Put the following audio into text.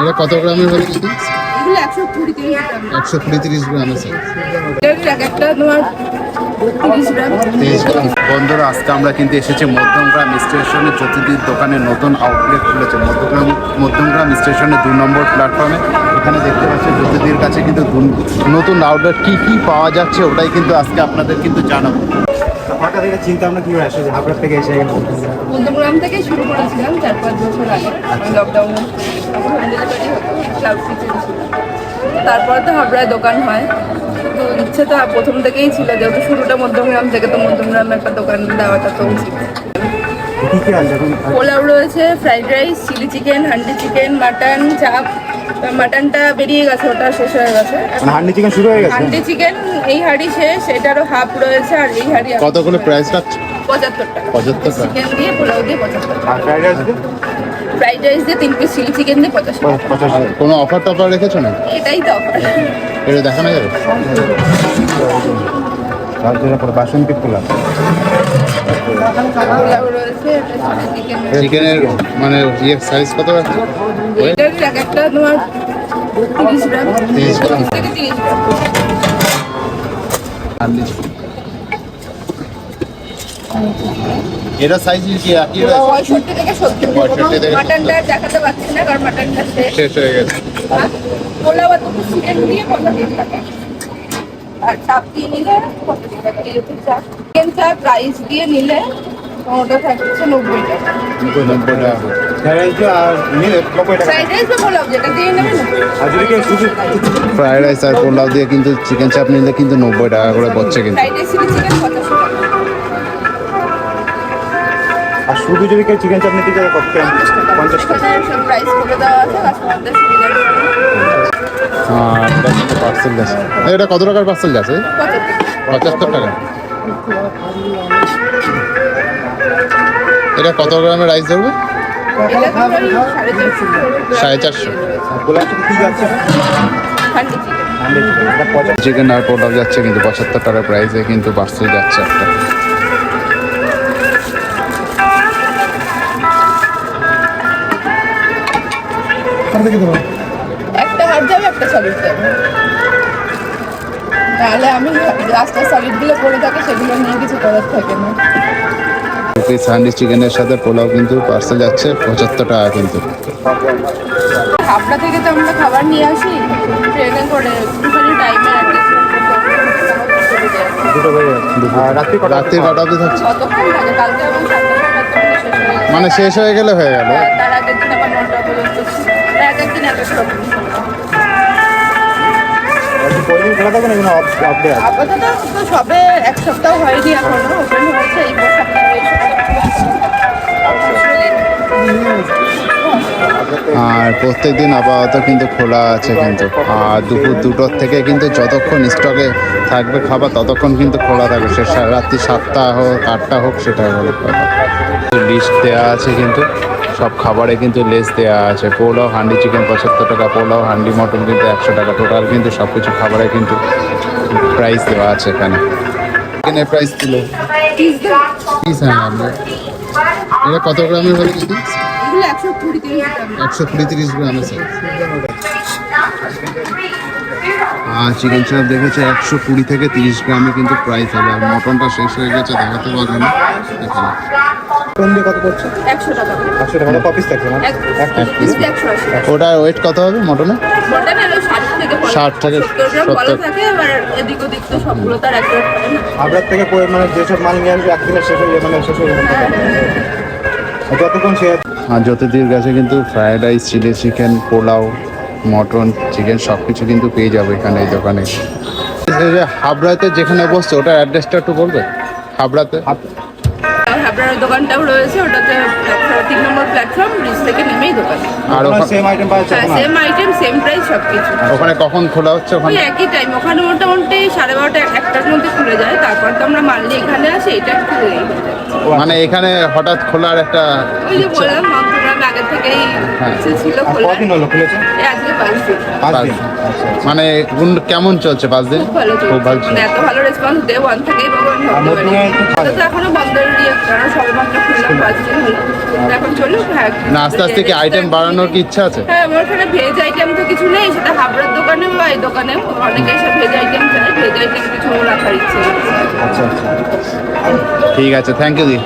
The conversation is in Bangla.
এটা কত গ্রামের হলো দিদি? একশো কুড়ি তিরিশ গ্রাম। গ্রাম আছে গ্রাম। গ্রাম। বন্ধুরা আজকে আমরা কিন্তু এসেছি মধ্যমগ্রাম স্টেশনে। জ্যোতিদির দোকানে নতুন আউটলেট খুলেছে। মধ্যগ্রাম মধ্যমগ্রাম স্টেশনের দু নম্বর প্ল্যাটফর্মে এখানে দেখতে পাচ্ছেন জ্যোতিদির কাছে কিন্তু নতুন আউটলেট কি কি পাওয়া যাচ্ছে ওটাই কিন্তু আজকে আপনাদের কিন্তু জানাব। হঠাৎ এটা চিন্তা ভাবনা কীভাবে আসে যে হাবড়ার থেকে এসে মধ্যমগ্রাম থেকেই শুরু করেছিলাম চার পাঁচ বছর আগে। লকডাউনে হতো ক্লাউড তারপরে তো হাবড়ায় দোকান হয়। তো ইচ্ছে তো প্রথম থেকেই ছিল যেহেতু শুরুটা মধ্যমগ্রাম থেকে তো মধ্যমগ্রামে একটা দোকান দেওয়াটা তো উচিত। পোলাও রয়েছে fried rice chilli chicken handi chicken mutton chaap. মাটনটা বেরিয়ে গেছে ওটা শেষ হয়ে গেছে। মানে হান্ডি চিকেন শুরু হয়ে গেছে? হান্ডি চিকেন এই হাঁড়ি শেষ এটারও হাফ রয়েছে আর এই হাঁড়ি কত করে প্রাইস রাখছে? পঁচাত্তর টাকা। পঁচাত্তর টাকা। চিকেন দিয়ে পোলাও দিয়ে পঁচাত্তর আর ফ্রাইড রাইস ফ্রাইড রাইস দিয়ে তিন পিস চিলি চিকেন দিয়ে পঁচাশ টাকা। কোনো অফার টফার রেখেছো না এটাই তো অফার এটা দেখানো যাবে? তার জন্য পরে বাসন্তী পোলাও। চিকেনের মানে ইয়ে সাইজ কত রাখছে? এটার এক একটা তোমার তিরিশ গ্রাম। 30 গ্রাম। থেকে তিরিশ গ্রাম। এটা সাইজ কি একই রয়েছে? থেকে সত্তর 65 থেকে মাটনটা দেখাতে পারছি না কারণ মাটনটা শেষ। হয়ে গেছে। আর পোলাও আর দুটো চিকেন দিয়ে পঁচাত্তর টাকা আর চাপ দিয়ে নিলে পঁচাত্তর টাকা এরকম চাপ। চিকেন চাপ রাইস দিয়ে নিলে ওটা থাকছে নব্বই টাকা নব্বই টাকা ফ্রাইড রাইস আর পোলাও দিয়ে কিন্তু চিকেন চাপ নিলে কিন্তু নব্বই টাকা করে পড়ছে কিন্তু। আর শুধু যদি কেউ চিকেন চাপ নিতে চায় কত? পঞ্চাশ টাকা। পার্সেল এটা কত টাকার পার্সেল পঁচাত্তর। পঁচাত্তর টাকা। এটা কত গ্রামের রাইস ধরবে? আমি সাড়ে চারশো। চিকেন আর পোলাও যাচ্ছে কিন্তু পঁচাত্তর টাকার প্রাইসে কিন্তু পার্সেল যাচ্ছে একটা। একটা হাত যাবে একটা সলিড যাবে। তাহলে আমি লাস্টের সলিডগুলো পড়ে থাকে সেগুলো নিয়ে কিছু করার থাকে না। দু পিস চিকেনের সাথে পোলাও কিন্তু পার্সেল যাচ্ছে পঁচাত্তর টাকা কিন্তু। হাবড়া থেকে তো আমরা খাবার নিয়ে আসি ট্রেনে করে একটুখানি দুটো হয়ে রাত্রি কটা থাকছে? মানে শেষ হয়ে গেলে হয়ে গেল। আছে? আপাতত সবে এক সপ্তাহ হয়নি এখনও ওপেন হয়েছে এই সপ্তাহে এই আর প্রত্যেক দিন আপাতত কিন্তু খোলা আছে কিন্তু। আর দুপুর দুটোর থেকে কিন্তু যতক্ষণ স্টকে থাকবে খাবার, ততক্ষণ কিন্তু খোলা থাকবে। সে রাত্রি সাতটা হোক, আটটা হোক সেটা হলো লিস্ট দেওয়া আছে কিন্তু। সব খাবারে কিন্তু লেস দেওয়া আছে। পোলাও, হান্ডি চিকেন পঁচাত্তর টাকা, পোলাও, হান্ডি, মটন কিন্তু একশো টাকা। টোটাল কিন্তু সব কিছু খাবারে কিন্তু প্রাইস দেওয়া আছে এখানে। চিকেনের প্রাইস আমরা এটা কত গ্রামের হবে দিদি একশো কুড়ি তিরিশ গ্রাম। একশো আর চিকেন চাপ দেখেছে একশো কুড়ি থেকে তিরিশ গ্রামে কিন্তু প্রাইস হবে আর মটনটা শেষ হয়ে গেছে দেখাতে পারবে না। এখানে মানে ওটার ওয়েট কত হবে মটনে ষাট থেকে। থাকে এবার এদিক ওদিক তো সবগুলো তার এক রেট না। হাবড়ার থেকে পরে মানে যেসব মাল নিয়ে আসবে একদিনে শেষ হয়ে মানে শেষ হয়ে আর যতক্ষণ সে আর জ্যোতিদির কাছে কিন্তু fried rice chilli chicken pulao mutton chicken সব কিছু কিন্তু পেয়ে যাব এখানে এই দোকানে। হাবড়াতে যেখানে বসছে ওটার অ্যাড্রেসটা একটু বলবে? হাবড়াতে? আর হাবড়ার দোকানটাও রয়েছে ওটাতে প্ল্যাটফর্ম তিন নম্বর প্ল্যাটফর্ম ব্রিজ থেকে নেমেই দোকান। আর ওখানে সেম আইটেম পাওয়া হ্যাঁ? সেম আইটেম সেম প্রাইস সব কিছু ওখানে কখন খোলা হচ্ছে ওখানে? একই টাইম ওখানে মোটামুটি সাড়ে বারোটা একটার মধ্যে খুলে যায় তারপর তো আমরা মাল নিয়ে এখানে আসি এটা হয়ে মানে এখানে হঠাৎ খোলার একটা ওই যে বললাম ইচ্ছে ছিল খোলার কদিন হলো খুলেছে? এই আজকে পাঁচ দিন। পাঁচ পাঁচ দিন? দিন। আচ্ছা আচ্ছা। মানে কেমন চলছে পাঁচ দিন? খুব ভালো চলছে। খুব ভালো মানে চলছে এত ভালো রেসপন্স ডে ওয়ান থেকেই পাবো আমি ভাবতে পারিনি। একটু ভালো। এটা তো এখনও বন্ধেরই কারণ সবেমাত্র খুললাম পাঁচ দিন হলো। তো এখন চলুক হ্যাঁ। না আস্তে আস্তে কি আইটেম বাড়ানোর কি ইচ্ছা আছে? হ্যাঁ আমার ওখানে ভেজ আইটেম তো কিছু নেই সেটা হাবড়ার দোকানে বা এই দোকানে। অনেকেই সব ভেজ আইটেম চায় ভেজ আইটেম কিছু রাখার ইচ্ছে আছে। আচ্ছা আচ্ছা। ঠিক আছে থ্যাংক ইউ দি।